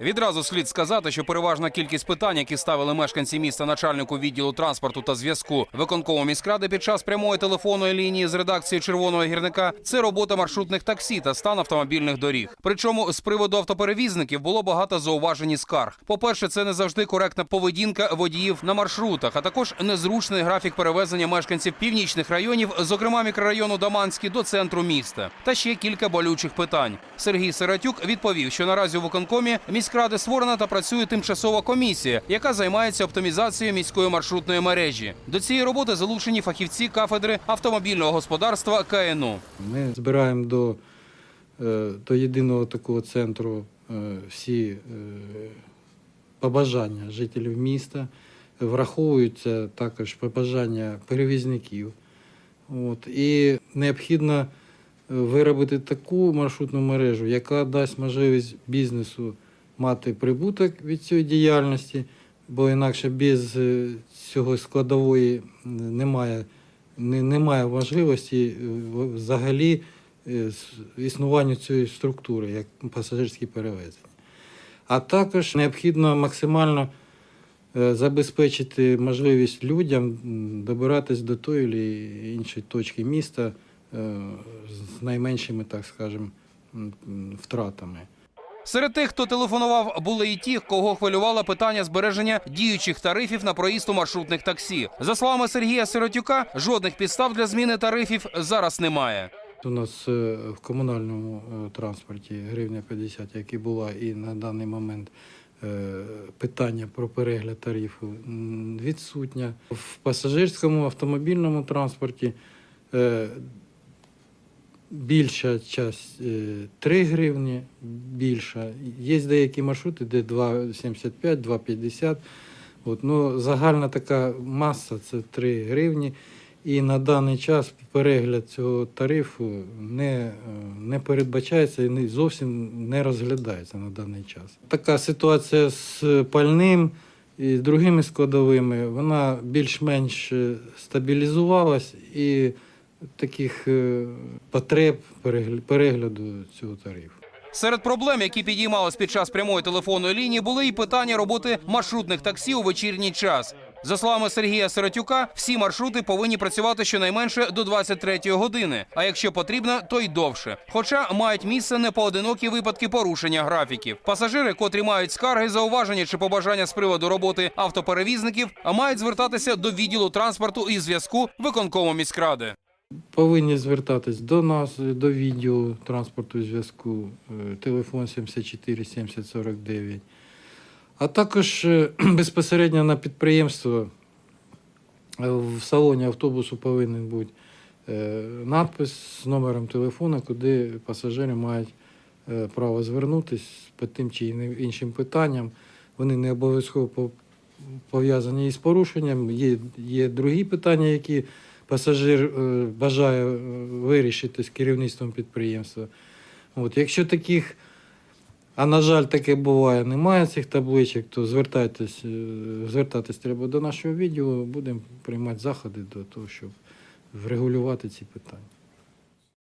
Відразу слід сказати, що переважна кількість питань, які ставили мешканці міста начальнику відділу транспорту та зв'язку виконкому міськради під час прямої телефонної лінії з редакції червоного гірника, це робота маршрутних таксі та стан автомобільних доріг. Причому з приводу автоперевізників було багато зауважень і скарг. По-перше, це не завжди коректна поведінка водіїв на маршрутах, а також незручний графік перевезення мешканців північних районів, зокрема мікрорайону Даманський, до центру міста. Та ще кілька болючих питань. Сергій Сиратюк відповів, що наразі у виконкомі міськради створена та працює тимчасова комісія, яка займається оптимізацією міської маршрутної мережі. До цієї роботи залучені фахівці кафедри автомобільного господарства КНУ. Ми збираємо до, е, до єдиного такого центру е, всі е, побажання жителів міста, враховуються також побажання перевізників. От. І необхідно виробити таку маршрутну мережу, яка дасть можливість бізнесу мати прибуток від цієї діяльності, бо інакше без е, цього складової немає, не, немає можливості е, взагалі е, існуванню цієї структури, як пасажирські перевезення. А також необхідно максимально е, забезпечити можливість людям добиратись до тої чи іншої точки міста е, з найменшими, так скажемо, втратами. Серед тих, хто телефонував, були і ті, кого хвилювало питання збереження діючих тарифів на проїзд у маршрутних таксі. За словами Сергія Сиротюка, жодних підстав для зміни тарифів зараз немає. У нас е, в комунальному е, транспорті гривня 50, як і була, і на даний момент е, питання про перегляд тарифу відсутня. В пасажирському автомобільному транспорті більша часть 3 гривні, більша. Є деякі маршрути, де 2,75, 2,50. От, ну, загальна така маса це 3 гривні. І на даний час перегляд цього тарифу не, е, не передбачається і зовсім не розглядається на даний час. Така ситуація з пальним і з другими складовими, вона більш-менш е, стабілізувалась і таких е, потреб перегля- перегляду цього тарифу. Серед проблем, які підіймались під час прямої телефонної лінії, були і питання роботи маршрутних таксі у вечірній час. За словами Сергія Сиротюка, всі маршрути повинні працювати щонайменше до 23 години, а якщо потрібно, то й довше. Хоча мають місце непоодинокі випадки порушення графіків. Пасажири, котрі мають скарги, зауваження чи побажання з приводу роботи автоперевізників, мають звертатися до відділу транспорту і зв'язку виконкому міськради. Повинні звертатись до нас, до відділу транспорту зв'язку, е, телефон 74 70 49. А також е, безпосередньо на підприємство е, в салоні автобусу повинен бути надпис з номером телефону, куди пасажири мають право звернутися по тим чи іншим питанням. Вони не обов'язково пов'язані із порушенням. Є, є другі питання, які пасажир е, бажає е, вирішити з керівництвом підприємства. От, якщо таких, а на жаль, таке буває, немає цих табличок, то звертайтесь, е, звертатись треба до нашого відділу, будемо приймати заходи до того, щоб врегулювати ці питання.